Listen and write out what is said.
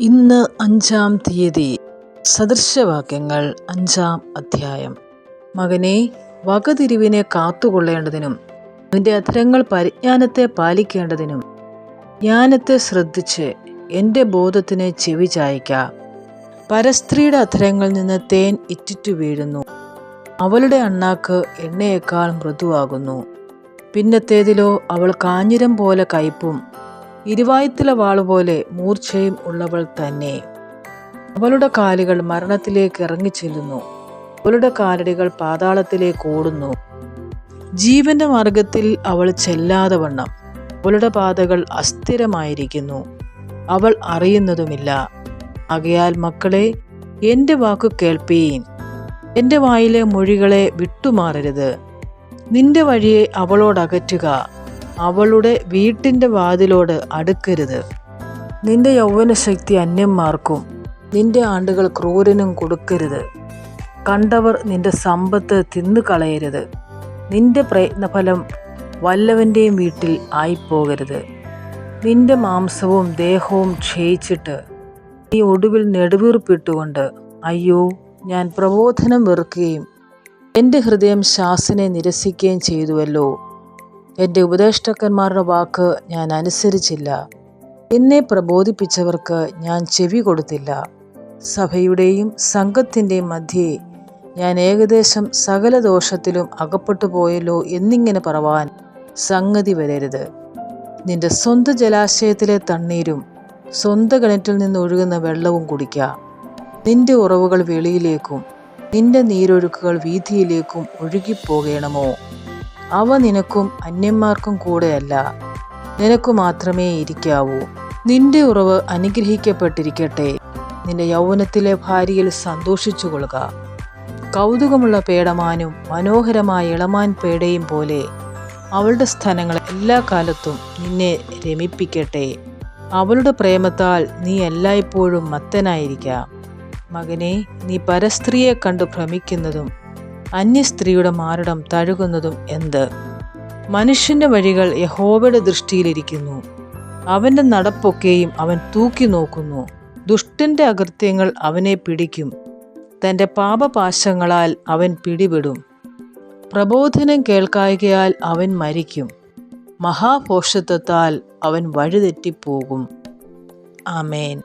ഇന്ന് അഞ്ചാം തീയതി. സദൃശവാക്യങ്ങൾ അഞ്ചാം അധ്യായം. മകനെ വകതിരിവിനെ കാത്തുകൊള്ളേണ്ടതിനും നിന്റെ അധരങ്ങൾ പരിജ്ഞാനത്തെ പാലിക്കേണ്ടതിനും ജ്ഞാനത്തെ ശ്രദ്ധിച്ച് എന്റെ ബോധത്തിന് ചെവി ചായ്ക്ക. പരസ്ത്രീയുടെ അധരങ്ങളിൽ നിന്ന് തേൻ ഇറ്റിറ്റു വീഴുന്നു. അവളുടെ അണ്ണാക്ക് എണ്ണയേക്കാൾ മൃദുവാകുന്നു. പിന്നത്തേതിലോ അവൾ കാഞ്ഞിരം പോലെ കയ്പും ഇരുവായത്തിലെ വാളുപോലെ മൂർച്ചയും ഉള്ളവൾ തന്നെ. അവളുടെ കാലുകൾ മരണത്തിലേക്ക് ഇറങ്ങിച്ചെല്ലുന്നു. അവളുടെ കാലടികൾ പാതാളത്തിലേക്ക് ഓടുന്നു. ജീവന്റെ മാർഗത്തിൽ അവൾ ചെല്ലാതെ വണ്ണം. അവളുടെ പാതകൾ അസ്ഥിരമായിരിക്കുന്നു. അവൾ അറിയുന്നതുമില്ല. ആകയാൽ മക്കളെ എന്റെ വാക്കു കേൾപ്പീൻ. എന്റെ വായിലെ മൊഴികളെ വിട്ടുമാറരുത്. നിന്റെ വഴിയെ അവളോടകറ്റുക. അവളുടെ വീട്ടിന്റെ വാതിലോട് അടുക്കരുത്. നിന്റെ യൗവനശക്തി അന്യന്മാർക്കും നിന്റെ ആണ്ടുകൾ ക്രൂരനും കൊടുക്കരുത്. കണ്ടവർ നിന്റെ സമ്പത്ത് തിന്നു കളയരുത് നിന്റെ പ്രയത്നഫലം വല്ലവന്റെയും വീട്ടിൽ ആയിപ്പോകരുത്. നിന്റെ മാംസവും ദേഹവും ക്ഷയിച്ചിട്ട് നീ ഒടുവിൽ നെടുവീർപ്പിട്ടുകൊണ്ട് അയ്യോ ഞാൻ പ്രബോധനം വെറുക്കുകയും എന്റെ ഹൃദയം ശാസിനെ നിരസിക്കുകയും ചെയ്തുവല്ലോ. എന്റെ ഉപദേഷ്ടാക്കന്മാരുടെ വാക്ക് ഞാൻ അനുസരിച്ചില്ല. എന്നെ പ്രബോധിപ്പിച്ചവർക്ക് ഞാൻ ചെവി കൊടുത്തില്ല. സഭയുടെയും സംഘത്തിന്റെയും മധ്യേ ഞാൻ ഏകദേശം സകല ദോഷത്തിലും അകപ്പെട്ടു പോയല്ലോ എന്നിങ്ങനെ പറവാൻ സംഗതി വരരുത്. നിന്റെ സ്വന്തം ജലാശയത്തിലെ തണ്ണീരും സ്വന്തം കിണറ്റിൽ നിന്ന് ഒഴുകുന്ന വെള്ളവും കുടിക്കുക നിന്റെ ഉറവുകൾ വെളിയിലേക്കും നിന്റെ നീരൊഴുക്കുകൾ വീതിയിലേക്കും ഒഴുകിപ്പോകണമോ? അവ നിനക്കും അന്യന്മാർക്കും കൂടെയല്ല. നിനക്കു മാത്രമേ ഇരിക്കാവൂ. നിന്റെ ഉറവ് അനുഗ്രഹിക്കപ്പെട്ടിരിക്കട്ടെ. നിന്റെ യൗവനത്തിലെ ഭാര്യയിൽ സന്തോഷിച്ചു കൊള്ളുക കൗതുകമുള്ള പേടമാനും മനോഹരമായ ഇളമാൻ പേടയും പോലെ അവളുടെ സ്ഥലങ്ങൾ എല്ലാ കാലത്തും നിന്നെ രമിപ്പിക്കട്ടെ. അവളുടെ പ്രേമത്താൽ നീ എല്ലായ്പ്പോഴും മത്തനായിരിക്കാം. മകനെ നീ പരസ്ത്രീയെ കണ്ടു ഭ്രമിക്കുന്നതും അന്യസ്ത്രീയുടെ മാരടം തഴുകുന്നതും എന്ത്? മനുഷ്യന്റെ വഴികൾ യഹോവയുടെ ദൃഷ്ടിയിലിരിക്കുന്നു. അവന്റെ നടപ്പൊക്കെയും അവൻ തൂക്കി നോക്കുന്നു. ദുഷ്ടന്റെ അകൃത്യങ്ങൾ അവനെ പിടിക്കും. തന്റെ പാപപാശങ്ങളാൽ അവൻ പിടിപെടും. പ്രബോധനം കേൾക്കായകയാൽ അവൻ മരിക്കും. മഹാഭോഷത്വത്താൽ അവൻ വഴിതെറ്റിപ്പോകും. ആമേൻ.